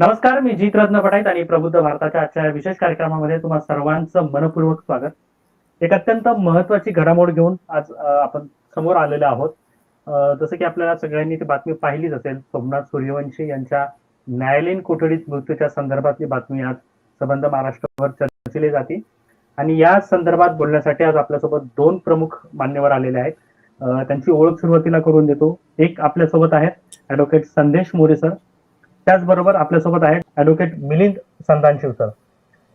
नमस्कार मी जीत रत्न पटाईत आणि प्रबुद्ध भारताच्या आजच्या या विशेष कार्यक्रमामध्ये तुम्हाला सर्वांचं मनपूर्वक स्वागत. एक अत्यंत महत्वाची घडामोड घेऊन आज आपण समोर आलेलो आहोत. जसं की आपल्याला सगळ्यांनी ती बातमी पाहिलीच असेल सोमनाथ सूर्यवंशी यांच्या न्यायालयीन कोठडीत मृत्यूच्या संदर्भातली बातमी आज संबंध महाराष्ट्रावर चर्चिली जाते. आणि या संदर्भात बोलण्यासाठी आज आपल्यासोबत दोन प्रमुख मान्यवर आलेले आहेत. त्यांची ओळख सुरुवातीला करून देतो. एक आपल्यासोबत आहेत ऍडव्होकेट संदेश मोरे सर. त्याचबरोबर आपल्यासोबत आहेत advocate Milind Sandanshiv sir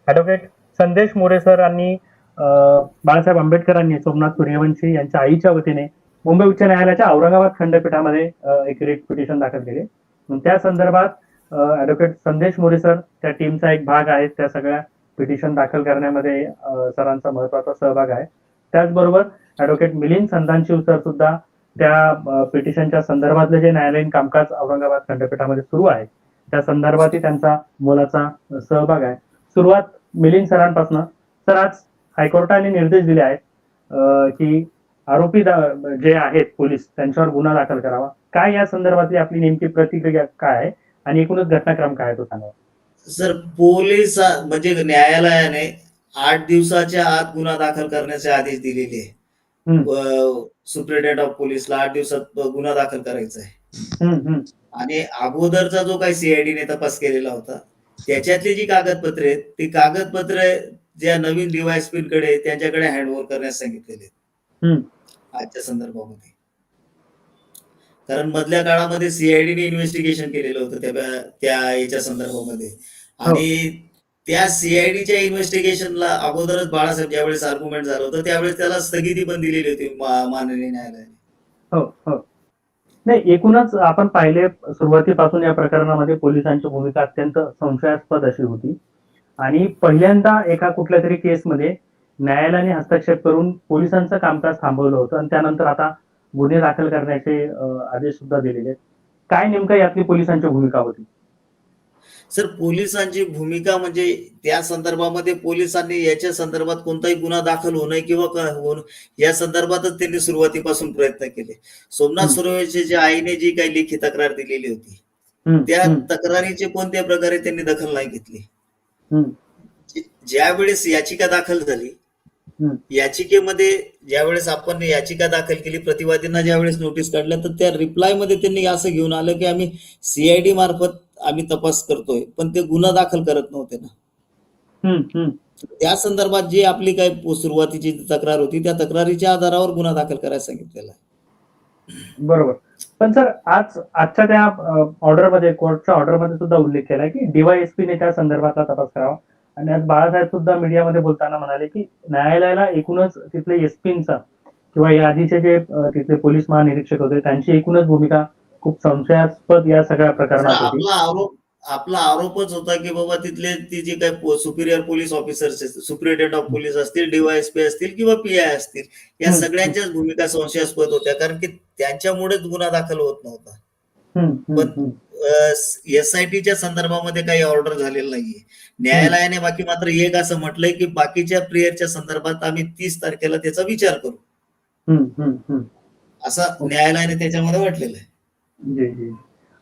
advocate Sandesh More sir यांनी बाळासाहेब आंबेडकरांनी सोमनाथ सूर्यवंशी यांच्या आईच्या वतीने मुंबई उच्च न्यायालयाच्या औरंगाबाद खंडपीठामध्ये एक रिट पिटिशन दाखल केले. त्या संदर्भात ऍडव्होकेट संदेश मोरे सर त्या टीमचा एक भाग आहे. त्या सगळ्या पिटिशन दाखल करण्यामध्ये सरांचा महत्त्वाचा सहभाग आहे. त्याचबरोबर ऍडव्होकेट मिलिंद संतानशिव सर सुद्धा त्या पिटिशनच्या संदर्भातलं जे न्यायालयीन कामकाज औरंगाबाद खंडपीठामध्ये सुरू आहे. त्या संदर्भातही त्यांचा मोलाचा सहभाग आहे. सुरुवात मिलिंद सरांपासून. सर आज हायकोर्टाने निर्देश दिले आहेत की आरोपी जे आहेत पोलीस त्यांच्यावर गुन्हा दाखल करावा. काय या संदर्भातली आपली नेमकी प्रतिक्रिया काय आहे आणि एकूणच घटनाक्रम काय तो सांगा. सर पोलीस म्हणजे न्यायालयाने आठ दिवसाच्या आत गुन्हा दाखल करण्याचे आदेश दिलेले आहे. सुप्रिटेंडेंट ऑफ पोलीसला आठ दिवसात गुन्हा दाखल करायचा आहे. आणि अगोदरचा जो काही सीआयडीने तपास केलेला होता त्याच्यातली जी कागदपत्रे आहेत ती कागदपत्रे ज्या नवीन कडे त्यांच्याकडे हँडओव्हर करण्यास सांगितलेले. आजच्या संदर्भामध्ये. कारण मधल्या काळामध्ये सीआयडीने इन्व्हेस्टिगेशन केलेलं होतं त्या त्या याच्या संदर्भामध्ये. आणि त्या सीआयडीच्या इन्व्हेस्टिगेशनला अगोदरच बाळासाहेब ज्यावेळेस आर्ग्युमेंट झालं होतं त्यावेळेस त्याला स्थगिती पण दिलेली होती माननीय न्यायालयाने. हो हो. नाही एकूणच आपण पाहिले सुरुवातीपासून या प्रकरणामध्ये पोलिसांची भूमिका अत्यंत संशयास्पद अशी होती. आणि पहिल्यांदा एका कुठल्या तरी केसमध्ये न्यायालयाने हस्तक्षेप करून पोलिसांचं कामकाज थांबवलं होतं आणि त्यानंतर आता गुन्हे दाखल करण्याचे आदेश सुद्धा दिलेले आहेत. काय नेमकं यातली पोलिसांची भूमिका होती? सर पोलिसांची भूमिका म्हणजे त्या संदर्भामध्ये पोलिसांनी याच्या संदर्भात कोणताही गुन्हा दाखल होणं किंवा या संदर्भातच त्यांनी सुरुवातीपासून प्रयत्न केले. सोमनाथ. सुरवंशीच्या आईने जी काही लेखी तक्रार दिलेली होती त्या तक्रारीचे कोणत्या प्रकारे त्यांनी दखल नाही घेतली? हम्म, ज्या वेळेस याचिका दाखल झाली. याचिकेमध्ये ज्यावेळेस आपण याचिका दाखल केली प्रतिवादींना ज्यावेळेस नोटीस काढल्या तर त्या रिप्लायमध्ये त्यांनी असं घेऊन आलं की आम्ही सीआयडी मार्फत आम्ही तपास करतोय पण ते गुन्हा दाखल करत नव्हते ना. त्या संदर्भात जी आपली काही सुरुवातीची तक्रार होती त्या तक्रारीच्या आधारावर गुन्हा दाखल करायला सांगितलेला आहे. बरोबर. पण सर आज आजच्या त्या ऑर्डरमध्ये कोर्टच्या ऑर्डरमध्ये सुद्धा उल्लेख केला की डीवायएसपीने त्या संदर्भातला तपास करावा. आणि आज बाळासाहेब सुद्धा मीडियामध्ये बोलताना म्हणाले की न्यायालयाला एकूणच तिथले एसपींचा किंवा या आधीचे जे तिथले पोलीस महानिरीक्षक होते त्यांची एकूणच भूमिका खूप संशयास्पद या सगळ्या प्रकरणात होती आपला आरोप आपला आरोपच होता की बाबा तिथले ती जे काही superior police officers superintendent of police असतील डीवायएसपी असतील किंवा पीआय असतील या. सगळ्यांच्याच भूमिका संशयास्पद होत्या कारण की त्यांच्यामुळेच गुन्हा दाखल होत नव्हता पण-. एसआयटीच्या संदर्भामध्ये काही ऑर्डर झालेलं नाहीये न्यायालयाने बाकी मात्र एक असं म्हटलंय की बाकीच्या प्रेयरच्या संदर्भात आम्ही तीस तारखेला त्याचा विचार करू. असं न्यायालयाने त्याच्यामध्ये म्हटलेलं आहे जी जी.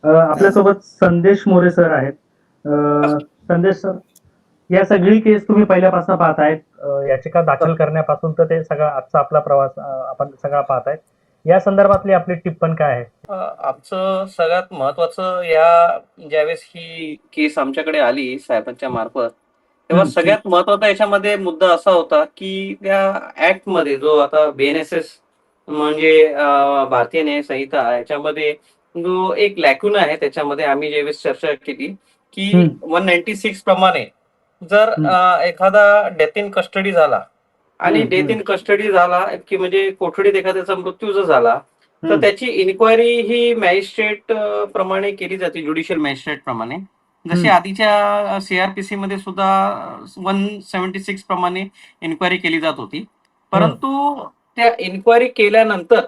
आपल्यासोबत संदेश मोरे सर आहेत. संदेश सर या सगळी केस तुम्ही पहिल्यापासून पाहतायत अं, याचिका दाखल करण्यापासून तर ते सगळा आजचा आपला प्रवास आपण सगळा पाहतायत या संदर्भातली आपली टिप्पण काय आहे? आमचं सगळ्यात महत्वाचं या ज्यावेळेस ही केस आमच्याकडे आली साहेबांच्या मार्फत तेव्हा. सगळ्यात महत्त्वाचा याच्यामध्ये मुद्दा असा होता की त्या ऍक्टमध्ये जो आता बीएनएसएस म्हणजे भारतीय न्याय संहिता याच्यामध्ये जो एक लॅक्युन आहे त्याच्यामध्ये आम्ही ज्यावेळेस चर्चा केली की. वन नाईन्टी सिक्स प्रमाणे जर एखादा डेथ इन कस्टडी झाला आणि डेथ. इन कस्टडी झाला की म्हणजे कोठडीत एखाद्याचा मृत्यू जर झाला तर. त्याची इन्क्वायरी ही मॅजिस्ट्रेट प्रमाणे केली जाते ज्युडिशियल मॅजिस्ट्रेट प्रमाणे जशी. आधीच्या सीआरपीसी मध्ये सुद्धा वन सेव्हन्टी सिक्स प्रमाणे इन्क्वायरी केली जात होती परंतु त्या इन्क्वायरी केल्यानंतर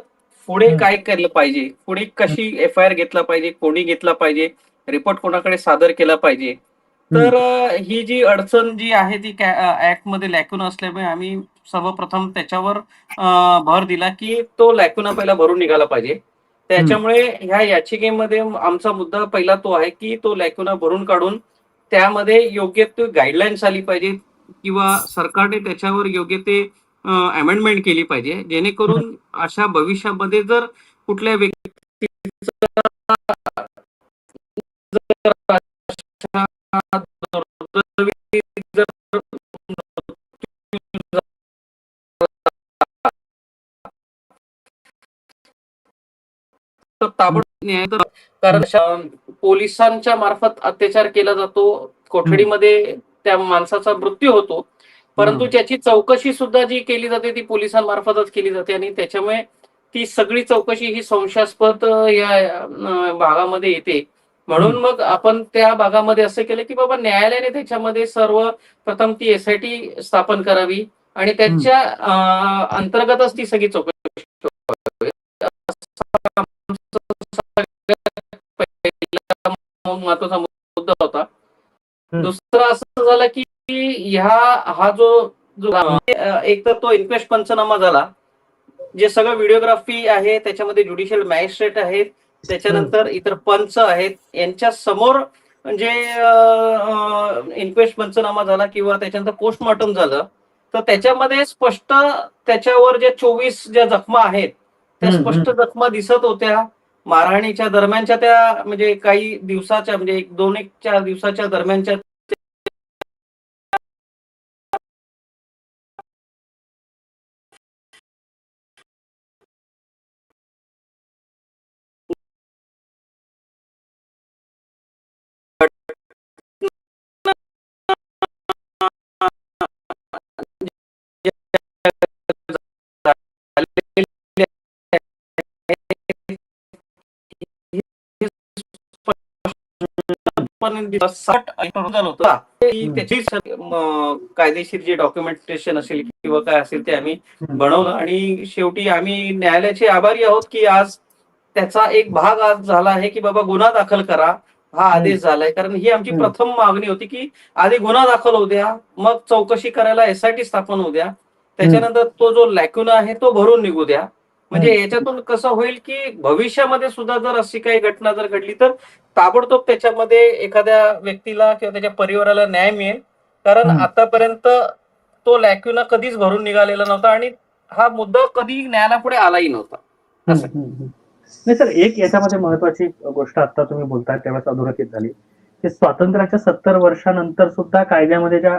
पुढे. काय केलं पाहिजे? पुढे कशी एफ आय आर घेतला पाहिजे? कोणी घेतला पाहिजे? रिपोर्ट कोणाकडे सादर केला पाहिजे? तर ही जी अडचण जी आहे ती ऍक्टमध्ये लॅक्युन असल्यामुळे आम्ही सर्वप्रथम त्याच्यावर भर दिला की तो लॅक्युना पहिला भरून निघाला पाहिजे. त्याच्यामुळे ह्या याचिकेमध्ये आमचा मुद्दा पहिला तो आहे की तो लॅक्युना भरून काढून त्यामध्ये योग्य ते गाईडलाईन्स आली पाहिजे किंवा सरकारने त्याच्यावर योग्य ते अमेंडमेंट केली पाहिजे. जेणेकरून अशा भविष्यामध्ये जर कुठल्या व्यक्ती तर कारण पोलिसांच्या मार्फत अत्याचार केला जातो. कोठडीमध्ये त्या माणसाचा मृत्यू होतो. परंतु. त्याची चौकशी सुद्धा जी केली जाते ती पोलिसांमार्फतच केली जाते आणि त्याच्यामुळे ती सगळी चौकशी ही संशयास्पद या भागामध्ये येते म्हणून. मग आपण त्या भागामध्ये असं केलं की बाबा न्यायालयाने त्याच्यामध्ये सर्व प्रथम ती एसआयटी स्थापन करावी आणि त्याच्या अंतर्गतच ती सगळी चौकशी महत्त्वाचा मुद्दा होता. दुसरं असं झालं की ह्या हा जो जो एक तर तो इन्क्वेस्ट पंचनामा झाला जे सगळं व्हिडिओग्राफी आहे त्याच्यामध्ये ज्युडिशियल मॅजिस्ट्रेट आहेत त्याच्यानंतर इतर पंच आहेत यांच्या समोर जे इन्क्वेस्ट पंचनामा झाला किंवा त्याच्यानंतर पोस्टमॉर्टम झालं तर त्याच्यामध्ये स्पष्ट त्याच्यावर ज्या चोवीस ज्या जखमा आहेत त्या स्पष्ट जखमा दिसत होत्या. मारहाणीच्या दरम्यानच्या त्या म्हणजे काही दिवसाच्या म्हणजे एक दोन एक चार दिवसाच्या दरम्यानच्या साठ होतं. त्याची कायदेशीर जे डॉक्युमेंटेशन असेल किंवा काय असेल ते आम्ही. बनवलं. आणि शेवटी आम्ही न्यायालयाचे आभारी आहोत की आज त्याचा एक भाग आज झाला आहे की बाबा गुन्हा दाखल करा. हा आदेश झालाय. कारण ही आमची. प्रथम मागणी होती की आधी गुन्हा दाखल होऊ द्या. मग चौकशी करायला एसआयटी स्थापन होऊ द्या. त्याच्यानंतर तो जो लॅक्युना आहे तो भरून निघू द्या. म्हणजे. याच्यातून कसं होईल की भविष्यामध्ये सुद्धा जर अशी काही घटना जर घडली तर ताबडतोब त्याच्यामध्ये एखाद्या व्यक्तीला किंवा त्याच्या परिवाराला न्याय मिळेल कारण. आतापर्यंत तो लॅक्युना कधीच भरून निघालेला नव्हता आणि हा मुद्दा कधी न्यायालयापुढे आलाही नव्हता. नाही सर एक याच्यामध्ये महत्वाची गोष्ट आता तुम्ही बोलताय त्यावेळेस अधोरेखित झाली की स्वातंत्र्याच्या सत्तर वर्षानंतर सुद्धा कायद्यामध्ये ज्या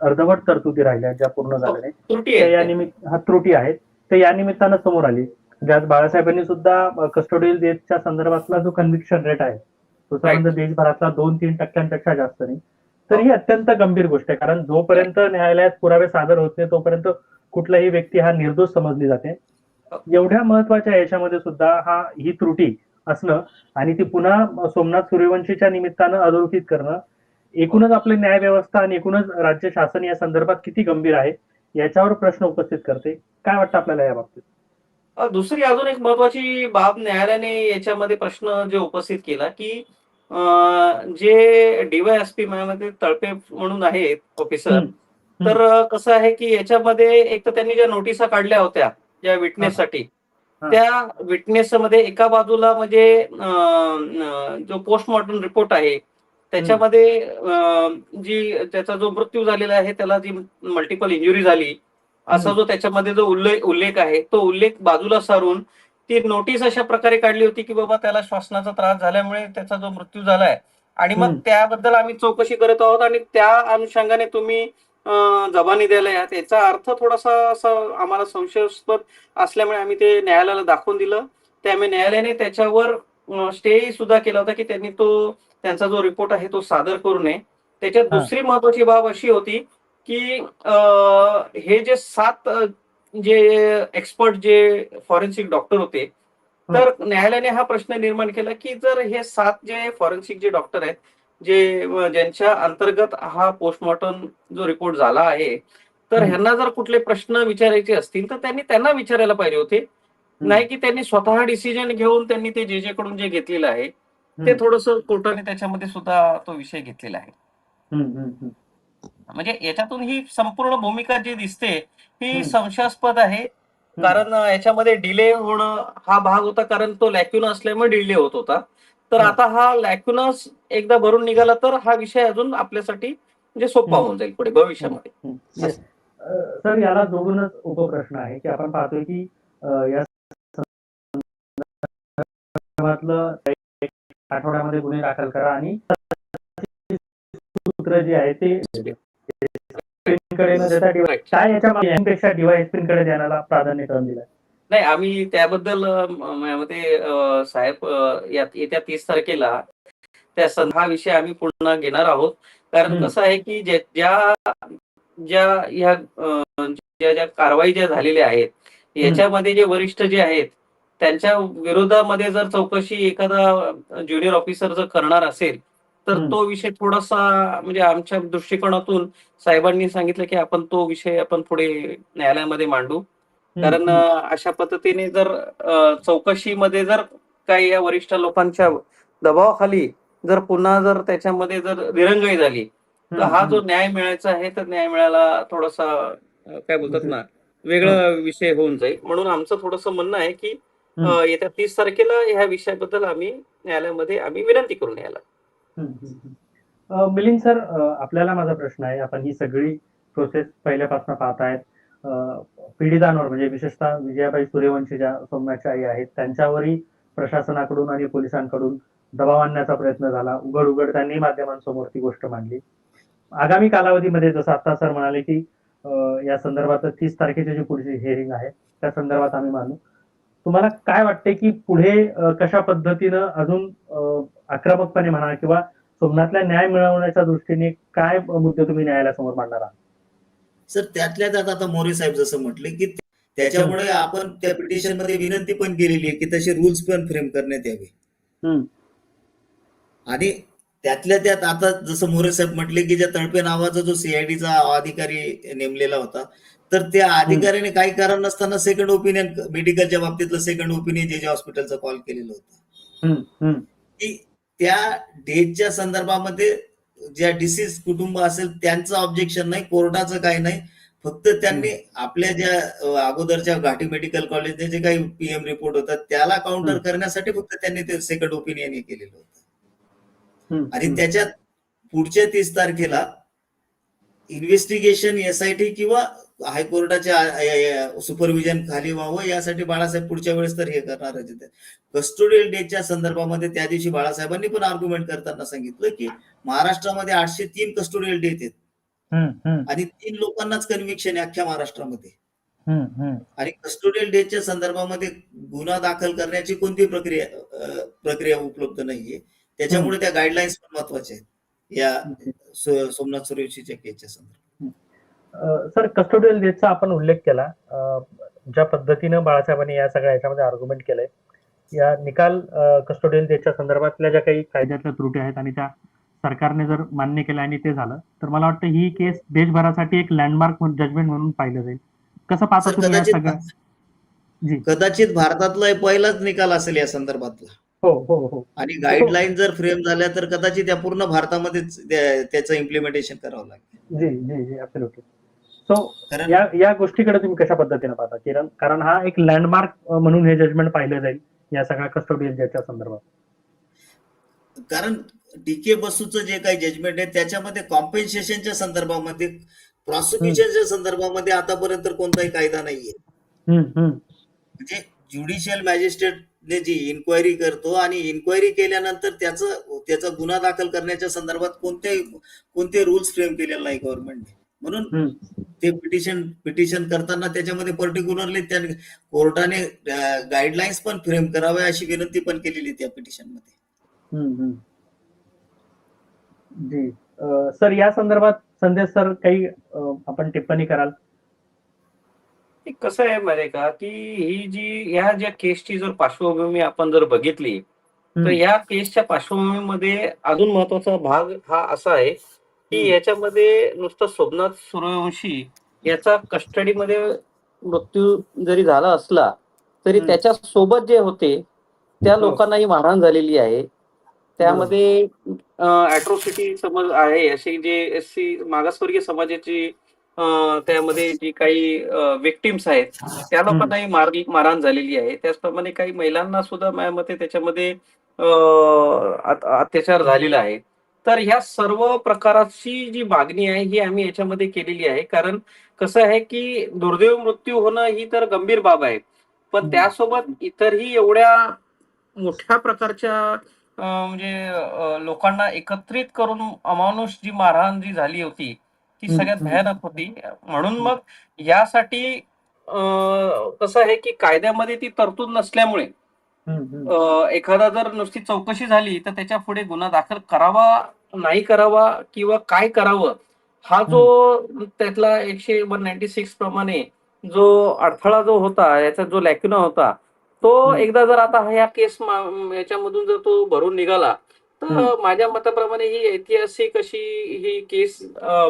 अर्धवट तरतुदी राहिल्या ज्या पूर्ण झाल्या नाही त्रुटी त्या या निमित्त हा त्रुटी आहेत ते या निमित्तानं समोर आली. ज्यात बाळासाहेबांनी सुद्धा कस्टोडियल डेथच्या संदर्भातला जो कन्व्हिक्शन रेट आहे तो संबंध देशभरातला दोन तीन टक्क्यांपेक्षा जास्त नाही. तर ही अत्यंत गंभीर गोष्ट आहे. कारण जोपर्यंत न्यायालयात पुरावे सादर होत नाही तोपर्यंत कुठलाही व्यक्ती हा निर्दोष समजली जाते. एवढ्या महत्त्वाच्या याच्यामध्ये सुद्धा हा ही त्रुटी असणं आणि ती पुन्हा सोमनाथ सूर्यवंशीच्या निमित्तानं अधोरेखित करणं एकूणच आपली न्याय व्यवस्था आणि एकूणच राज्य शासन या संदर्भात किती गंभीर आहे याच्यावर प्रश्न उपस्थित करते काय वाटतं आपल्याला या बाबतीत दुसरी अजून एक महत्वाची बाब न्यायालयाने याच्यामध्ये प्रश्न जे उपस्थित केला की जे डीवायएसपी मध्ये तळपे म्हणून आहेत ऑफिसर. तर कसं आहे की याच्यामध्ये एक तर त्यांनी ज्या नोटिसा काढल्या होत्या ज्या विटनेससाठी. त्या विटनेस मध्ये एका बाजूला म्हणजे जो पोस्टमॉर्टम रिपोर्ट आहे त्याच्यामध्ये जी त्याचा जो मृत्यू झालेला आहे त्याला जी मल्टिपल इंजुरी झाली असा. जो त्याच्यामध्ये जो उल्लेख उल्लेख आहे तो उल्लेख बाजूला सारून ती नोटीस अशा प्रकारे काढली होती की बाबा त्याला श्वासनाचा त्रास झाल्यामुळे त्याचा जो मृत्यू झालाय आणि मग. त्याबद्दल आम्ही चौकशी करत आहोत आणि त्या अनुषंगाने तुम्ही जबानी द्यायला यात याचा अर्थ थोडासा असा आम्हाला संशयास्पद असल्यामुळे आम्ही ते न्यायालयाला दाखवून दिलं त्यामुळे न्यायालयाने त्याच्यावर स्टे सुद्धा केला होता की त्यांनी तो त्यांचा जो रिपोर्ट आहे तो सादर करू नये त्याच्यात. दुसरी महत्वाची बाब अशी होती की हे जे सात जे एक्सपर्ट जे फॉरेन्सिक डॉक्टर होते तर न्यायालयाने हा प्रश्न निर्माण केला की जर हे सात जे फॉरेन्सिक जे डॉक्टर आहेत जे ज्यांच्या अंतर्गत हा पोस्टमॉर्टम जो रिपोर्ट झाला आहे तर. ह्यांना जर कुठले प्रश्न विचारायचे असतील तर त्यांनी त्यांना विचारायला पाहिजे होते नाही की त्यांनी स्वतः डिसिजन घेऊन त्यांनी ते जे जे कडून जे घेतलेलं आहे ते. थोडस कोर्टाने त्याच्यामध्ये सुद्धा तो विषय घेतलेला आहे. म्हणजे याच्यातून ही संपूर्ण भूमिका जी दिसते ही. संशयास्पद आहे कारण याच्यामध्ये डिले होणं हा भाग होता कारण तो लॅक्युना असल्यामुळे डिले होत होता तर. आता हा लॅक्युनस एकदा भरून निघाला तर हा विषय अजून आपल्यासाठी म्हणजे सोपा. होऊन जाईल पुढे भविष्यामध्ये सर याला जोडूनच उपप्रश्न आहे की आपण पाहतोय की या आठवड्यामध्ये गुन्हे दाखल करा आणि सूत्र जे आहे ते. काय याच्या यांपेक्षा डीवायएसपी कडे देण्याला प्राधान्य क्रम दिलाय नाही आम्ही त्याबद्दल मते साहेब येत्या तीस तारखेला त्या हा विषय आम्ही पुन्हा घेणार आहोत कारण. कसं आहे की ज्या ज्या ह्या ज्या ज्या कारवाई ज्या झालेल्या आहेत याच्यामध्ये जे वरिष्ठ जे आहेत त्यांच्या विरोधामध्ये जर चौकशी एखादा ज्युनियर ऑफिसर जर करणार असेल तर. तो विषय थोडासा म्हणजे आमच्या दृष्टिकोनातून साहेबांनी सांगितलं की आपण तो विषय आपण पुढे न्यायालयामध्ये मांडू कारण अशा पद्धतीने जर चौकशीमध्ये जर काही या वरिष्ठ लोकांच्या दबावाखाली जर पुन्हा जर त्याच्यामध्ये जर दिरंगाई झाली तर. हा जो न्याय मिळायचा आहे तर न्याय मिळायला थोडासा काय बोलतात ना वेगळा विषय होऊन जाईल म्हणून आमचं थोडंसं म्हणणं आहे की. येत्या तीस तारखेला ह्या विषयाबद्दल आम्ही न्यायालयामध्ये आम्ही विनंती करून. अ, मिलिंद सर आपल्याला माझा प्रश्न आहे. आपण ही सगळी प्रोसेस पहिल्यापासून पाहतायत अ, पीडितांवर म्हणजे विशेषतः विजयाबाई सूर्यवंशी ज्या सौम्याच्या आई आहेत त्यांच्यावरही प्रशासनाकडून आणि पोलिसांकडून दबाव आणण्याचा प्रयत्न झाला. उघड उघड त्यांनी माध्यमांसमोर ती गोष्ट मांडली. आगामी कालावधीमध्ये जसं आता सर म्हणाले की या संदर्भात तीस तारखेची जी पुढची हिअरिंग आहे त्या संदर्भात आम्ही मानू. तुम्हाला काय वाटते की पुढे कशा पद्धतीनं अजून आक्रमकपणे म्हणा किंवा सोमनाथला न्याय मिळवण्याच्या दृष्टीने काय मुद्दे तुम्ही न्यायालयासमोर मांडणार आहात? सर त्यातल्या त्यात आता मोरे साहेब जसं म्हटले की त्याच्यामुळे आपण त्या पिटिशनमध्ये विनंती पण केलेली आहे की तसे रुल्स पण फ्रेम करण्यात यावे. आणि त्यातल्या त्यात आता जसं मोरे साहेब म्हटले की ज्या तळपे नावाचा जो सीआयडीचा अधिकारी नेमलेला होता तर त्या अधिकाऱ्याने काही कारण नसताना सेकंड ओपिनियन मेडिकलच्या बाबतीतलं सेकंड ओपिनियन जे जे हॉस्पिटलचा कॉल केलेलं होतं. की त्या डेटच्या संदर्भामध्ये ज्या डिसीज कुटुंब असेल त्यांचं ऑब्जेक्शन नाही कोर्टाचं काही नाही. फक्त त्यांनी आपल्या ज्या अगोदरच्या घाटी मेडिकल कॉलेजचे जे काही पीएम रिपोर्ट होतात त्याला काउंटर. करण्यासाठी फक्त त्यांनी ते सेकंड ओपिनियन हे केलेलं होतं. आणि. त्याच्यात पुढच्या तीस तारखेला इन्व्हेस्टिगेशन एसआयटी किंवा हायकोर्टाच्या सुपरविजन खाली व्हावं यासाठी बाळासाहेब पुढच्या वेळेस तर हे करणारच आहेत कस्टोडियल डेच्या संदर्भामध्ये त्या दिवशी बाळासाहेबांनी पण आर्ग्युमेंट करताना सांगितलं की महाराष्ट्रामध्ये आठशे तीन कस्टोडियल डेथ आहेत. आणि तीन लोकांनाच कन्व्हिक्शन आहे अख्ख्या महाराष्ट्रामध्ये. आणि कस्टोडियल डेच्या संदर्भामध्ये गुन्हा दाखल करण्याची कोणती प्रक्रिया प्रक्रिया उपलब्ध नाहीये. त्याच्यामुळे त्या गाईडलाईन्स पण महत्त्वाच्या आहेत. या सोमनाथ सूर्यवंशीच्या केसच्या संदर्भात. सर कस्टोडियल डेटचा आपण उल्लेख केला. ज्या पद्धतीनं बाळासाहेबांनी या सगळ्या याच्यामध्ये आर्ग्युमेंट केलंय. या निकाल कस्टोडियल डेटच्या संदर्भातल्या ज्या काही कायद्यातल्या त्रुटी आहेत आणि त्या सरकारने जर मान्य केल्या आणि ते झालं तर मला वाटतं ही केस देशभरासाठी एक लँडमार्क जजमेंट म्हणून पाहिलं जाईल. कसं पाहता तुम्ही या सगळ्या कदाचित भारतातला पहिलाच निकाल असेल या संदर्भातला. हो हो हो. आणि गाईडलाईन जर फ्रेम झाल्या तर कदाचित या पूर्ण भारतामध्येच त्या- त्याचं इम्प्लिमेंटेशन करावं लागेल. जी जी जी सो या या गोष्टीकडे तुम्ही कशा पद्धतीने पाहता? किरण कारण हा एक लँडमार्क म्हणून हे जजमेंट पाहिलं जाईल या सगळ्या कस्टोडियल डेटच्या संदर्भात. कारण डीके बसूचं जे काही जजमेंट आहे त्याच्यामध्ये कॉम्पेन्सेशनच्या संदर्भामध्ये प्रॉसिक्युशनच्या संदर्भामध्ये आतापर्यंत कोणताही कायदा नाहीये. म्हणजे ज्युडिशियल मॅजिस्ट्रेटने जी इन्क्वायरी करतो आणि इन्क्वायरी केल्यानंतर त्याचं त्याचा गुन्हा दाखल करण्याच्या संदर्भात कोणते कोणते रुल्स फ्रेम केलेले नाही गव्हर्नमेंटने म्हणून. ते पिटिशन पिटिशन करताना त्याच्यामध्ये पर्टिक्युलरली त्या कोर्टाने गाईडलाईन्स पण फ्रेम कराव्या अशी विनंती पण केलेली त्या पिटिशनमध्ये हम्म, हम्म. जी अ, सर या संदर्भात संदेश सर काही आपण टिप्पणी कराल कसं आहे माहिती का की ही जी ह्या ज्या केसची जर पार्श्वभूमी आपण जर बघितली तर. या केसच्या पार्श्वभूमीमध्ये अजून महत्त्वाचा भाग हा असा आहे की. याच्यामध्ये नुसतं सोमनाथ सूर्यवंशी याचा कस्टडीमध्ये मृत्यू जरी झाला असला तरी. त्याच्या सोबत जे होते त्या हो. लोकांनाही मारहाण झालेली आहे त्यामध्ये अट्रोसिटी समज आहे अशी जे एस सी मागासवर्गीय समाजाची त्यामध्ये जी काही विक्टिम्स आहेत त्या लोकांनाही मार मारहाण झालेली आहे त्याचप्रमाणे काही महिलांना सुद्धा माझ्या मते त्याच्यामध्ये अत्याचार झालेला आहे तर ह्या सर्व प्रकाराची जी मागणी आहे ही आम्ही याच्यामध्ये केलेली आहे कारण कसं आहे की दुर्दैव मृत्यू होणं ही तर गंभीर बाब आहे पण. त्यासोबत इतरही एवढ्या मोठ्या प्रकारच्या म्हणजे लोकांना एकत्रित करून अमानुष जी मारहाण जी झाली होती ती सगळ्यात. भयानक होती म्हणून मग यासाठी कसं आहे की कायद्यामध्ये ती तरतूद नसल्यामुळे एखादा जर नुसती चौकशी झाली तर त्याच्या पुढे गुन्हा दाखल करावा नाही करावा किंवा काय करावं हा जो त्यातला एकशे वन नाईन्टी सिक्स प्रमाणे जो अडथळा जो होता याचा जो लॅक्युना होता तो. एकदा जर आता ह्या केस याच्यामधून जर तो भरून निघाला तर. माझ्या मताप्रमाणे ही ऐतिहासिक अशी ही केस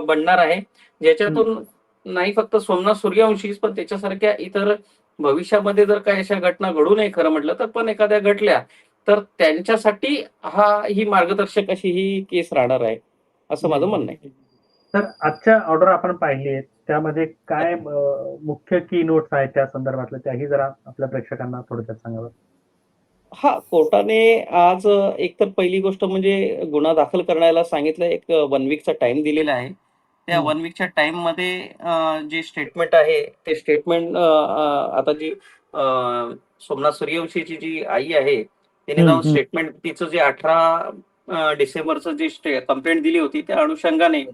बनणार आहे ज्याच्यातून नाही फक्त सोमनाथ सूर्यवंशीच पण त्याच्यासारख्या इतर भविष्यामध्ये जर काही अशा घटना घडू नये खरं म्हटलं तर पण एखाद्या घडल्या तर त्यांच्यासाठी हा ही मार्गदर्शक अशी ही केस राहणार आहे असं माझं म्हणणं आहे. तर आजच्या ऑर्डर आपण पाहिली त्यामध्ये काय मुख्य की नोट्स आहेत त्या संदर्भातल्या त्याही जरा आपल्या प्रेक्षकांना थोडक्यात सांगावं. हा कोर्टाने आज एक तर पहिली गोष्ट म्हणजे गुन्हा दाखल करण्याला सांगितलं एक वन वीकचा टाइम दिलेला आहे. त्या. वन वीकच्या टाइममध्ये जे स्टेटमेंट आहे ते स्टेटमेंट आता जी सोमनाथ सूर्यवंशीची जी आई आहे तिने जाऊन. स्टेटमेंट तिचं जे अठरा डिसेंबरचं जे कंप्लेंट दिली होती त्या अनुषंगाने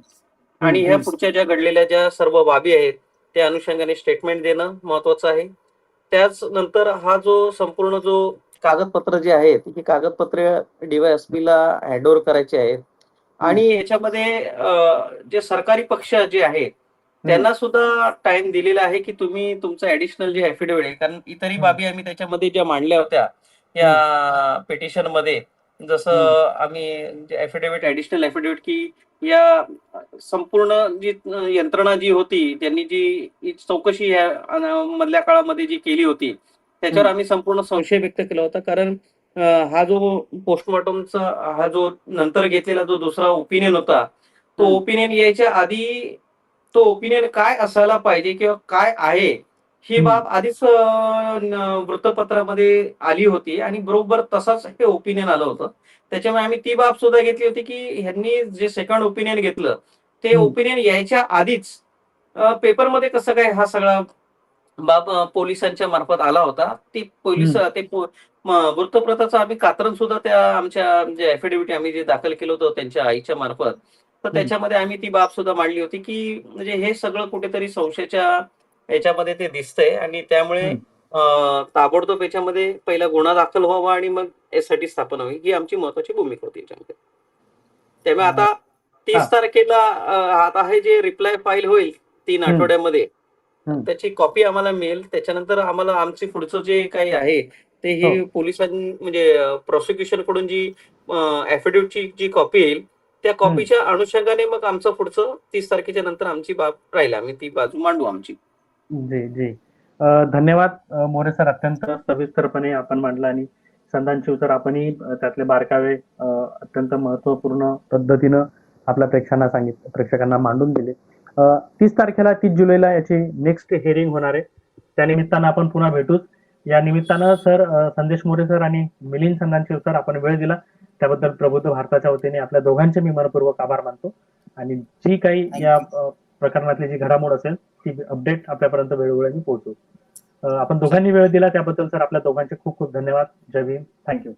आणि ह्या. पुढच्या ज्या घडलेल्या ज्या सर्व बाबी आहेत त्या अनुषंगाने स्टेटमेंट देणं महत्वाचं आहे त्याच नंतर हा जो संपूर्ण जो कागदपत्र जे आहेत ही कागदपत्र डीवायएसपी ला हँडओव्हर करायची आहेत आणि याच्यामध्ये जे सरकारी पक्ष जे आहेत त्यांना सुद्धा टाइम दिलेला आहे की तुम्ही तुमचं ऍडिशनल जे ऍफिडेव्हिट आहे कारण इतरही. बाबी आम्ही त्याच्यामध्ये ज्या मांडल्या होत्या या पिटिशनमध्ये जसं आम्ही ऍफिडेव्हिट ऍडिशनल ऍफिडेव्हिट की या संपूर्ण जी यंत्रणा जी होती त्यांनी जी चौकशी या मधल्या काळामध्ये जी केली होती त्याच्यावर. आम्ही संपूर्ण संशय व्यक्त केला होता कारण हा जो पोस्टमॉर्टमचा हा जो नंतर घेतलेला जो दुसरा ओपिनियन होता तो. ओपिनियन यायच्या आधी तो ओपिनियन काय असायला पाहिजे किंवा काय आहे ही. बाब आधीच वृत्तपत्रामध्ये आली होती आणि बरोबर तसाच हे ओपिनियन आलं होतं त्याच्यामुळे आम्ही ती बाब सुद्धा घेतली होती की ह्यांनी जे सेकंड ओपिनियन घेतलं ते. ओपिनियन यायच्या आधीच पेपरमध्ये कसं काय हा सगळा बाब पोलिसांच्या मार्फत आला होता ती पोलीस ते वृत्तपत्राचं आम्ही कात्रण सुद्धा त्या आमच्या जे ऍफिडेव्हिट आम्ही जे दाखल केलं होतं त्यांच्या आईच्या मार्फत तर त्याच्यामध्ये आम्ही ती बाब सुद्धा मांडली होती की म्हणजे हे सगळं कुठेतरी संशयाच्या याच्यामध्ये ते दिसतंय आणि त्यामुळे ताबडतोब याच्यामध्ये पहिला गुन्हा दाखल व्हावा आणि मग एसआयटी स्थापन व्हावी ही आमची महत्वाची भूमिका होती याच्यामध्ये त्यामुळे आता. तीस तारखेला आता हे जे रिप्लाय फाईल होईल तीन. आठवड्यामध्ये. त्याची कॉपी आम्हाला मिळेल त्याच्यानंतर आम्हाला आमची पुढचं जे काही आहे ते हे हो. पोलिसां म्हणजे प्रॉसिक्युशनकडून जी ऍफिडेव्हिटची जी कॉपी येईल त्या कॉपीच्या अनुषंगाने मग आमचं पुढचं तीस तारखेच्या नंतर आमची बाब राहील. आम्ही ती बाजू मांडू आमची. जी जी. धन्यवाद मोरे सर. अत्यंत सविस्तरपणे आपण मांडला आणि संधांची उत्तर आपणही त्यातले बारकावे अत्यंत महत्त्वपूर्ण पद्धतीनं आपल्या प्रेक्षकांना सांगित प्रेक्षकांना मांडून दिले. तीस तारखेला तीस जुलैला याची नेक्स्ट हिअरिंग होणार आहे. त्यानिमित्तानं आपण पुन्हा भेटूच. या निमित्तानं सर संदेश मोरे सर आणि मिलिंद संधांची सर आपण वेळ दिला. त्याबद्दल प्रबुद्ध भारताच्या वतीने आपल्या दोघांचे मी मनपूर्वक आभार मानतो. आणि जी काही या प्रकरणातली जी घडामोड असेल ती अपडेट आपल्यापर्यंत वेळोवेळी मी पोहोचू आपण दोघांनी वेळ दिला त्याबद्दल सर आपल्या दोघांचे खूप खूप धन्यवाद. जय भीम. थँक्यू